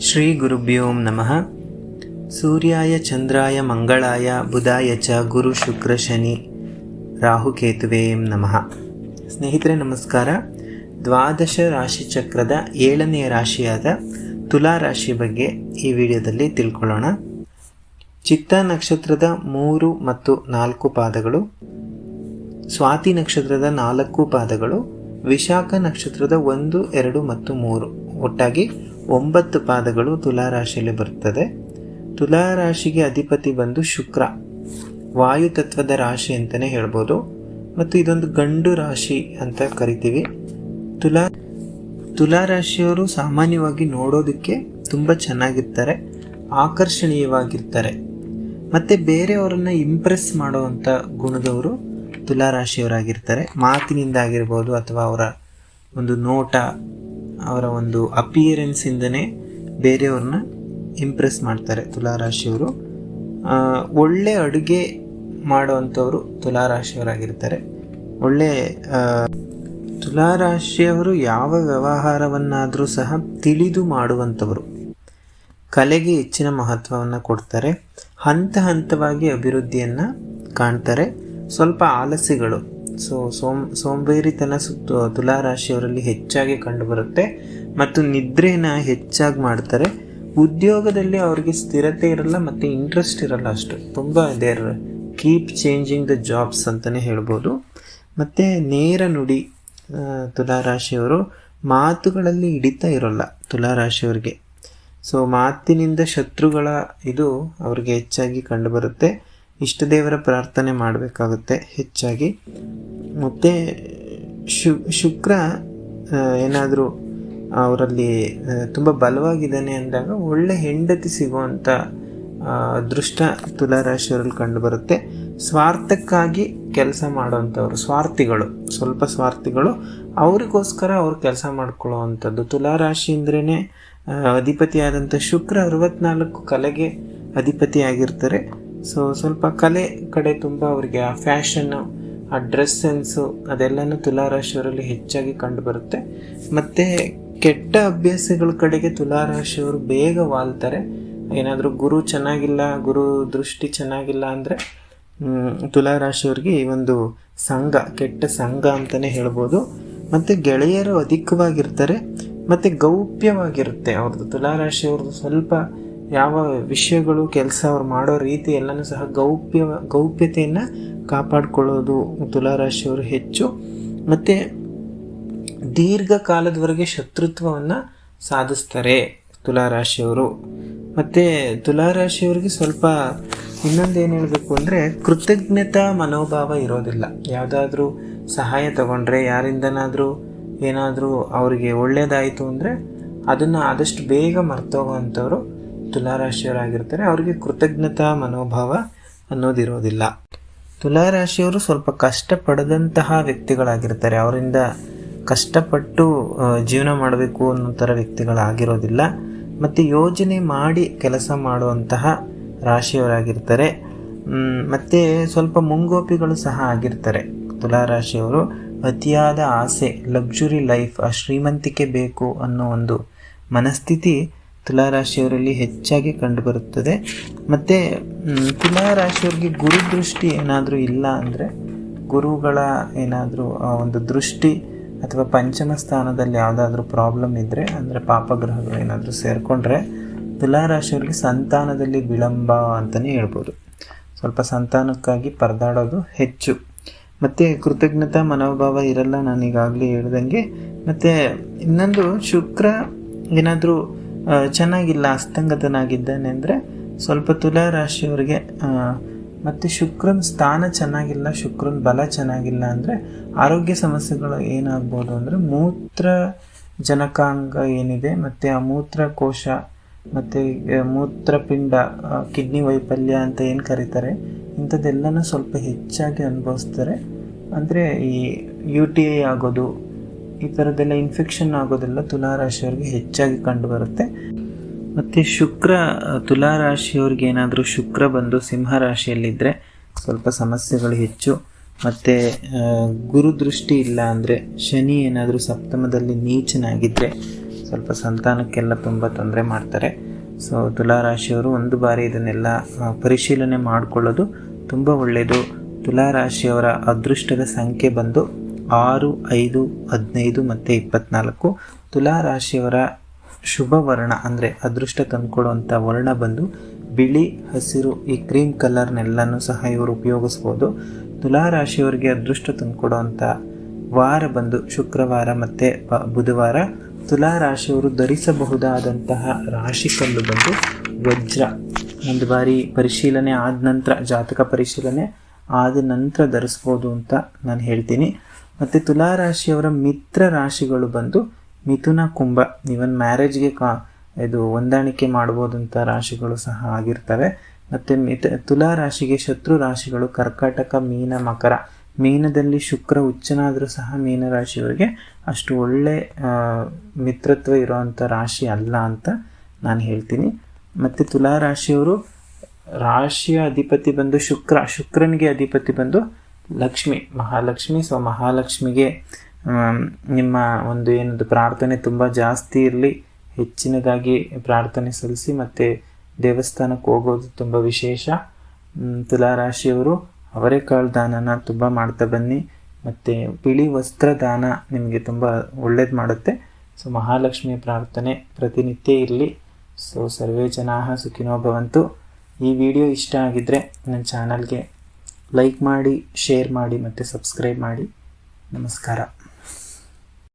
ಶ್ರೀ ಗುರುಭ್ಯೋ ನಮಃ. ಸೂರ್ಯಾಯ, ಚಂದ್ರಾಯ, ಮಂಗಳಾಯ, ಬುಧಾಯ ಚ, ಗುರು ಶುಕ್ರ ಶನಿ, ರಾಹುಕೇತುವೇ ನಮಃ. ಸ್ನೇಹಿತರೆ, ನಮಸ್ಕಾರ. ದ್ವಾದಶ ರಾಶಿ ಚಕ್ರದ ಏಳನೆಯ ರಾಶಿಯಾದ ತುಲಾ ರಾಶಿ ಬಗ್ಗೆ ಈ ವಿಡಿಯೋದಲ್ಲಿ ತಿಳ್ಕೊಳ್ಳೋಣ. ಚಿತ್ತ ನಕ್ಷತ್ರದ ಮೂರು ಮತ್ತು ನಾಲ್ಕು ಪಾದಗಳು, ಸ್ವಾತಿ ನಕ್ಷತ್ರದ ನಾಲ್ಕು ಪಾದಗಳು, ವಿಶಾಖ ನಕ್ಷತ್ರದ ಒಂದು, ಎರಡು ಮತ್ತು ಮೂರು. ಒಟ್ಟಾಗಿ ಒಂಬತ್ತು ಪಾದಗಳು ತುಲಾ ರಾಶಿಯಲ್ಲಿ ಬರುತ್ತದೆ. ತುಲಾ ರಾಶಿಗೆ ಅಧಿಪತಿ ಬಂದು ಶುಕ್ರ. ವಾಯು ತತ್ವದ ರಾಶಿ ಅಂತಲೇ ಹೇಳ್ಬೋದು. ಮತ್ತು ಇದೊಂದು ಗಂಡು ರಾಶಿ ಅಂತ ಕರಿತೀವಿ. ತುಲಾ ತುಲಾ ರಾಶಿಯವರು ಸಾಮಾನ್ಯವಾಗಿ ನೋಡೋದಕ್ಕೆ ತುಂಬ ಚೆನ್ನಾಗಿರ್ತಾರೆ, ಆಕರ್ಷಣೀಯವಾಗಿರ್ತಾರೆ. ಮತ್ತು ಬೇರೆಯವರನ್ನ ಇಂಪ್ರೆಸ್ ಮಾಡುವಂಥ ಗುಣದವರು ತುಲಾ ರಾಶಿಯವರಾಗಿರ್ತಾರೆ ಮಾತಿನಿಂದ ಆಗಿರ್ಬೋದು ಅಥವಾ ಅವರ ಒಂದು ನೋಟ ಅವರ ಒಂದು ಅಪಿಯರೆನ್ಸಿಂದನೇ ಬೇರೆಯವ್ರನ್ನ ಇಂಪ್ರೆಸ್ ಮಾಡ್ತಾರೆ ತುಲಾರಾಶಿಯವರು. ಒಳ್ಳೆ ಅಡುಗೆ ಮಾಡುವಂಥವರು ತುಲಾರಾಶಿಯವರಾಗಿರ್ತಾರೆ. ಒಳ್ಳೆ ತುಲಾರಾಶಿಯವರು ತುಲಾ ರಾಶಿಯವರು ಯಾವ ವ್ಯವಹಾರವನ್ನಾದರೂ ಸಹ ತಿಳಿದು ಮಾಡುವಂಥವರು. ಕಲೆಗೆ ಹೆಚ್ಚಿನ ಮಹತ್ವವನ್ನು ಕೊಡ್ತಾರೆ. ಹಂತ ಹಂತವಾಗಿ ಅಭಿವೃದ್ಧಿಯನ್ನು ಕಾಣ್ತಾರೆ. ಸ್ವಲ್ಪ ಆಲಸ್ಯಗಳು ಸೊ ಸೋಮ್ ಸೋಂಬೇರಿತನ ಸುತ್ತು ತುಲಾ ರಾಶಿಯವರಲ್ಲಿ ಹೆಚ್ಚಾಗಿ ಕಂಡುಬರುತ್ತೆ ಮತ್ತು ನಿದ್ರೆನ ಹೆಚ್ಚಾಗಿ ಮಾಡ್ತಾರೆ. ಉದ್ಯೋಗದಲ್ಲಿ ಅವರಿಗೆ ಸ್ಥಿರತೆ ಇರಲ್ಲ ಮತ್ತು ಇಂಟ್ರೆಸ್ಟ್ ಇರಲ್ಲ ಅಷ್ಟು. ತುಂಬ there keep changing the jobs ಅಂತಲೇ ಹೇಳ್ಬೋದು. ಮತ್ತು ನೇರ ನುಡಿ ಆ, ತುಲಾ ರಾಶಿಯವರು ಮಾತುಗಳಲ್ಲಿ ಹಿಡಿತಾ ಇರೋಲ್ಲ ತುಲಾ ರಾಶಿಯವ್ರಿಗೆ ಸೊ ಮಾತಿನಿಂದ ಶತ್ರುಗಳ ಇದು ಅವ್ರಿಗೆ ಹೆಚ್ಚಾಗಿ ಕಂಡುಬರುತ್ತೆ. ಇಷ್ಟ ದೇವರ ಪ್ರಾರ್ಥನೆ ಮಾಡಬೇಕಾಗುತ್ತೆ ಹೆಚ್ಚಾಗಿ. ಮತ್ತು ಶು, ಶುಕ್ರ ಏನಾದರೂ ಅವರಲ್ಲಿ ತುಂಬ ಬಲವಾಗಿದ್ದಾನೆ ಅಂದಾಗ ಒಳ್ಳೆ ಹೆಂಡತಿ ಸಿಗುವಂಥ ದೃಷ್ಟ ತುಲಾರಾಶಿಯವರಲ್ಲಿ ಕಂಡುಬರುತ್ತೆ ಸ್ವಾರ್ಥಕ್ಕಾಗಿ ಕೆಲಸ ಮಾಡುವಂಥವ್ರು ಸ್ವಾರ್ಥಿಗಳು, ಸ್ವಲ್ಪ ಸ್ವಾರ್ಥಿಗಳು, ಅವರಿಗೋಸ್ಕರ ಅವ್ರು ಕೆಲಸ ಮಾಡ್ಕೊಳ್ಳೋವಂಥದ್ದು. ತುಲಾರಾಶಿ ಅಂದ್ರೇ ಅಧಿಪತಿಯಾದಂಥ ಶುಕ್ರ ಅರವತ್ನಾಲ್ಕು ಕಲೆಗೆ ಅಧಿಪತಿಯಾಗಿರ್ತಾರೆ. ಸೊ, ಸ್ವಲ್ಪ ಕಲೆ ಕಡೆ ತುಂಬ ಅವರಿಗೆ ಆ ಫ್ಯಾಷನ್ನು ಆ ಡ್ರೆಸ್ ಸೆನ್ಸು ಅದೆಲ್ಲನೂ ತುಲಾರಾಶಿಯವರಲ್ಲಿ ಹೆಚ್ಚಾಗಿ ಕಂಡುಬರುತ್ತೆ. ಮತ್ತು ಕೆಟ್ಟ ಅಭ್ಯಾಸಗಳ ಕಡೆಗೆ ತುಲಾರಾಶಿಯವರು ಬೇಗ ವಾಲ್ತಾರೆ. ಏನಾದರೂ ಗುರು ಚೆನ್ನಾಗಿಲ್ಲ, ಗುರು ದೃಷ್ಟಿ ಚೆನ್ನಾಗಿಲ್ಲ ಅಂದರೆ ತುಲಾರಾಶಿಯವ್ರಿಗೆ ಈ ಒಂದು ಸಂಘ, ಕೆಟ್ಟ ಸಂಘ ಅಂತಲೇ ಹೇಳ್ಬೋದು. ಮತ್ತು ಗೆಳೆಯರು ಅಧಿಕವಾಗಿರ್ತಾರೆ. ಮತ್ತು ಗೌಪ್ಯವಾಗಿರುತ್ತೆ ಅವ್ರದ್ದು, ತುಲಾರಾಶಿಯವ್ರದ್ದು ಸ್ವಲ್ಪ ಯಾವ ವಿಷಯಗಳು ಕೆಲಸ ಅವ್ರು ಮಾಡೋ ರೀತಿ ಎಲ್ಲನೂ ಸಹ ಗೌಪ್ಯ, ಗೌಪ್ಯತೆಯನ್ನು ಕಾಪಾಡಿಕೊಳ್ಳೋದು ತುಲಾರಾಶಿಯವರು ಹೆಚ್ಚು. ಮತ್ತು ದೀರ್ಘಕಾಲದವರೆಗೆ ಶತ್ರುತ್ವವನ್ನು ಸಾಧಿಸ್ತಾರೆ ತುಲಾರಾಶಿಯವರು. ಮತ್ತು ತುಲಾರಾಶಿಯವರಿಗೆ ಸ್ವಲ್ಪ ಇನ್ನೊಂದು ಏನು ಹೇಳಬೇಕು ಅಂದರೆ ಕೃತಜ್ಞತಾ ಮನೋಭಾವ ಇರೋದಿಲ್ಲ. ಯಾವುದಾದ್ರೂ ಸಹಾಯ ತಗೊಂಡ್ರೆ, ಯಾರಿಂದನಾದರೂ ಏನಾದರೂ ಅವರಿಗೆ ಒಳ್ಳೆಯದಾಯಿತು ಅಂದರೆ ಅದನ್ನು ಆದಷ್ಟು ಬೇಗ ಮರ್ತೋಗುವಂಥವ್ರು ತುಲಾರಾಶಿಯವರಾಗಿರ್ತಾರೆ, ಅವರಿಗೆ ಕೃತಜ್ಞತಾ ಮನೋಭಾವ ಅನ್ನೋದಿರೋದಿಲ್ಲ. ತುಲಾರಾಶಿಯವರು ಸ್ವಲ್ಪ ಕಷ್ಟಪಡದಂತಹ ವ್ಯಕ್ತಿಗಳಾಗಿರ್ತಾರೆ. ಅವರಿಂದ ಕಷ್ಟಪಟ್ಟು ಜೀವನ ಮಾಡಬೇಕು ಅನ್ನೋ ಥರ ವ್ಯಕ್ತಿಗಳಾಗಿರೋದಿಲ್ಲ. ಮತ್ತು ಯೋಜನೆ ಮಾಡಿ ಕೆಲಸ ಮಾಡುವಂತಹ ರಾಶಿಯವರಾಗಿರ್ತಾರೆ. ಮತ್ತು ಸ್ವಲ್ಪ ಮುಂಗೋಪಿಗಳು ಸಹ ಆಗಿರ್ತಾರೆ. ತುಲಾರಾಶಿಯವರು ಅತಿಯಾದ ಆಸೆ ಲಕ್ಸುರಿ ಲೈಫ್ ಆ ಶ್ರೀಮಂತಿಕೆ ಬೇಕು ಅನ್ನೋ ಒಂದು ಮನಸ್ಥಿತಿ ತುಲಾರಾಶಿಯವರಲ್ಲಿ ಹೆಚ್ಚಾಗಿ ಕಂಡುಬರುತ್ತದೆ. ಮತ್ತು ತುಲಾರಾಶಿಯವರಿಗೆ ಗುರುದೃಷ್ಟಿ ಏನಾದರೂ ಇಲ್ಲ ಅಂದರೆ, ಗುರುಗಳ ಏನಾದರೂ ಒಂದು ದೃಷ್ಟಿ ಅಥವಾ ಪಂಚಮ ಸ್ಥಾನದಲ್ಲಿ ಯಾವುದಾದ್ರೂ ಪ್ರಾಬ್ಲಮ್ ಇದ್ದರೆ ಅಂದರೆ ಪಾಪಗ್ರಹಗಳು ಏನಾದರೂ ಸೇರಿಕೊಂಡ್ರೆ, ತುಲಾರಾಶಿಯವರಿಗೆ ಸಂತಾನದಲ್ಲಿ ವಿಳಂಬ ಅಂತಲೇ ಹೇಳ್ಬೋದು. ಸ್ವಲ್ಪ ಸಂತಾನಕ್ಕಾಗಿ ಪರದಾಡೋದು ಹೆಚ್ಚು. ಮತ್ತು, ಕೃತಜ್ಞತಾ ಮನೋಭಾವ ಇರಲ್ಲ ನಾನು ಈಗಾಗಲೇ ಹೇಳ್ದಂಗೆ. ಮತ್ತು, ಇನ್ನೊಂದು ಶುಕ್ರ ಏನಾದರೂ ಚೆನ್ನಾಗಿಲ್ಲ, ಅಸ್ತಂಗತನಾಗಿದ್ದಾನೆ ಅಂದರೆ ಸ್ವಲ್ಪ ತುಲಾ ರಾಶಿಯವರಿಗೆ ಮತ್ತು ಶುಕ್ರನ ಸ್ಥಾನ ಚೆನ್ನಾಗಿಲ್ಲ, ಶುಕ್ರನ ಬಲ ಚೆನ್ನಾಗಿಲ್ಲ ಅಂದರೆ ಆರೋಗ್ಯ ಸಮಸ್ಯೆಗಳು ಏನಾಗ್ಬೋದು ಅಂದರೆ ಮೂತ್ರ ಜನಕಾಂಗ ಏನಿದೆ, ಮತ್ತು ಆ ಮೂತ್ರಕೋಶ ಮತ್ತು ಮೂತ್ರಪಿಂಡ ಕಿಡ್ನಿ ವೈಫಲ್ಯ ಅಂತ ಏನು ಕರೀತಾರೆ, ಇಂಥದ್ದೆಲ್ಲನೂ ಸ್ವಲ್ಪ ಹೆಚ್ಚಾಗಿ ಅನುಭವಿಸ್ತಾರೆ. ಅಂದರೆ ಈ ಯು ಟಿ ಐ ಆಗೋದು ಈ ಥರದ್ದೆಲ್ಲ ಇನ್ಫೆಕ್ಷನ್ ಆಗೋದೆಲ್ಲ ತುಲಾರಾಶಿಯವರಿಗೆ ಹೆಚ್ಚಾಗಿ ಕಂಡುಬರುತ್ತೆ. ಮತ್ತು ಶುಕ್ರ, ತುಲಾರಾಶಿಯವ್ರಿಗೆ ಏನಾದರೂ ಶುಕ್ರ ಬಂದು ಸಿಂಹ ರಾಶಿಯಲ್ಲಿದ್ದರೆ ಸ್ವಲ್ಪ ಸಮಸ್ಯೆಗಳು ಹೆಚ್ಚು. ಮತ್ತು ಗುರುದೃಷ್ಟಿ ಇಲ್ಲ ಅಂದರೆ ಶನಿ ಏನಾದರೂ ಸಪ್ತಮದಲ್ಲಿ ನೀಚನಾಗಿದ್ದರೆ ಸ್ವಲ್ಪ ಸಂತಾನಕ್ಕೆಲ್ಲ ತುಂಬ ತೊಂದರೆ ಮಾಡ್ತಾರೆ. ಸೊ, ತುಲಾರಾಶಿಯವರು ಒಂದು ಬಾರಿ ಇದನ್ನೆಲ್ಲ ಪರಿಶೀಲನೆ ಮಾಡಿಕೊಳ್ಳೋದು ತುಂಬ ಒಳ್ಳೆಯದು ತುಲಾರಾಶಿಯವರ ಅದೃಷ್ಟದ ಸಂಖ್ಯೆ ಬಂದು ಆರು, ಐದು, ಹದಿನೈದು ಮತ್ತು ಇಪ್ಪತ್ನಾಲ್ಕು ತುಲಾರಾಶಿಯವರ ಶುಭ ವರ್ಣ ಅಂದರೆ ಅದೃಷ್ಟ ತಂದುಕೊಡುವಂಥ ವರ್ಣ ಬಂದು ಬಿಳಿ, ಹಸಿರು, ಈ ಕ್ರೀಮ್ ಕಲರ್ನೆಲ್ಲನೂ ಸಹ ಇವರು ಉಪಯೋಗಿಸ್ಬೋದು. ತುಲಾ ರಾಶಿಯವರಿಗೆ ಅದೃಷ್ಟ ತಂದುಕೊಡುವಂಥ ವಾರ ಬಂದು ಶುಕ್ರವಾರ ಮತ್ತು ಬುಧವಾರ ತುಲಾ ರಾಶಿಯವರು ಧರಿಸಬಹುದಾದಂತಹ ರಾಶಿಕಲ್ಲು ಬಂದು ವಜ್ರ. ಒಂದು ಬಾರಿ ಪರಿಶೀಲನೆ ಆದ ನಂತರ, ಜಾತಕ ಪರಿಶೀಲನೆ ಆದ ನಂತರ ಧರಿಸ್ಬೋದು ಅಂತ ನಾನು ಹೇಳ್ತೀನಿ. ಮತ್ತು ತುಲಾರಾಶಿಯವರ ಮಿತ್ರ ರಾಶಿಗಳು ಬಂದು ಮಿಥುನ ಕುಂಭ ಇವನ್ ಮ್ಯಾರೇಜ್ಗೆ ಕಾ ಇದು ಹೊಂದಾಣಿಕೆ ಮಾಡ್ಬೋದಂಥ ರಾಶಿಗಳು ಸಹ ಆಗಿರ್ತವೆ. ಮತ್ತು ಮಿತ ತುಲಾ ರಾಶಿಗೆ ಶತ್ರು ರಾಶಿಗಳು ಕರ್ಕಾಟಕ, ಮೀನ, ಮಕರ. ಮೀನದಲ್ಲಿ ಶುಕ್ರ ಉಚ್ಚನಾದರೂ ಸಹ ಮೀನ ರಾಶಿಯವರಿಗೆ ಅಷ್ಟು ಒಳ್ಳೆ ಮಿತ್ರತ್ವ ಇರೋವಂಥ ರಾಶಿ ಅಲ್ಲ ಅಂತ ನಾನು ಹೇಳ್ತೀನಿ. ಮತ್ತು ತುಲಾ ರಾಶಿಯವರು ರಾಶಿಯ ಅಧಿಪತಿ ಬಂದು ಶುಕ್ರ. ಶುಕ್ರನಿಗೆ ಅಧಿಪತಿ ಬಂದು ಲಕ್ಷ್ಮಿ, ಮಹಾಲಕ್ಷ್ಮಿ. ಸೊ ಮಹಾಲಕ್ಷ್ಮಿಗೆ ನಿಮ್ಮ ಒಂದು ಏನದು ಪ್ರಾರ್ಥನೆ ತುಂಬ ಜಾಸ್ತಿ ಇರಲಿ. ಹೆಚ್ಚಿನದಾಗಿ ಪ್ರಾರ್ಥನೆ ಸಲ್ಲಿಸಿ, ಮತ್ತು ದೇವಸ್ಥಾನಕ್ಕೆ ಹೋಗೋದು ತುಂಬ ವಿಶೇಷ. ತುಲಾರಾಶಿಯವರು ಅವರೆಕಾಳು ದಾನನ ತುಂಬ ಮಾಡ್ತಾ ಬನ್ನಿ. ಮತ್ತು ಬಿಳಿ ವಸ್ತ್ರ ದಾನ ನಿಮಗೆ ತುಂಬ ಒಳ್ಳೇದು ಮಾಡುತ್ತೆ. ಸೊ ಮಹಾಲಕ್ಷ್ಮಿಯ ಪ್ರಾರ್ಥನೆ ಪ್ರತಿನಿತ್ಯ ಇರಲಿ. ಸೊ ಸರ್ವೇ ಜನಾಹ ಸುಖಿನೋ ಭವಂತು. ಈ ವಿಡಿಯೋ ಇಷ್ಟ ಆಗಿದ್ದರೆ ನನ್ನ ಚಾನಲ್ಗೆ ಲೈಕ್ ಮಾಡಿ ಶೇರ್ ಮಾಡಿ ಮತ್ತು ಸಬ್ಸ್ಕ್ರೈಬ್ ಮಾಡಿ. ನಮಸ್ಕಾರ.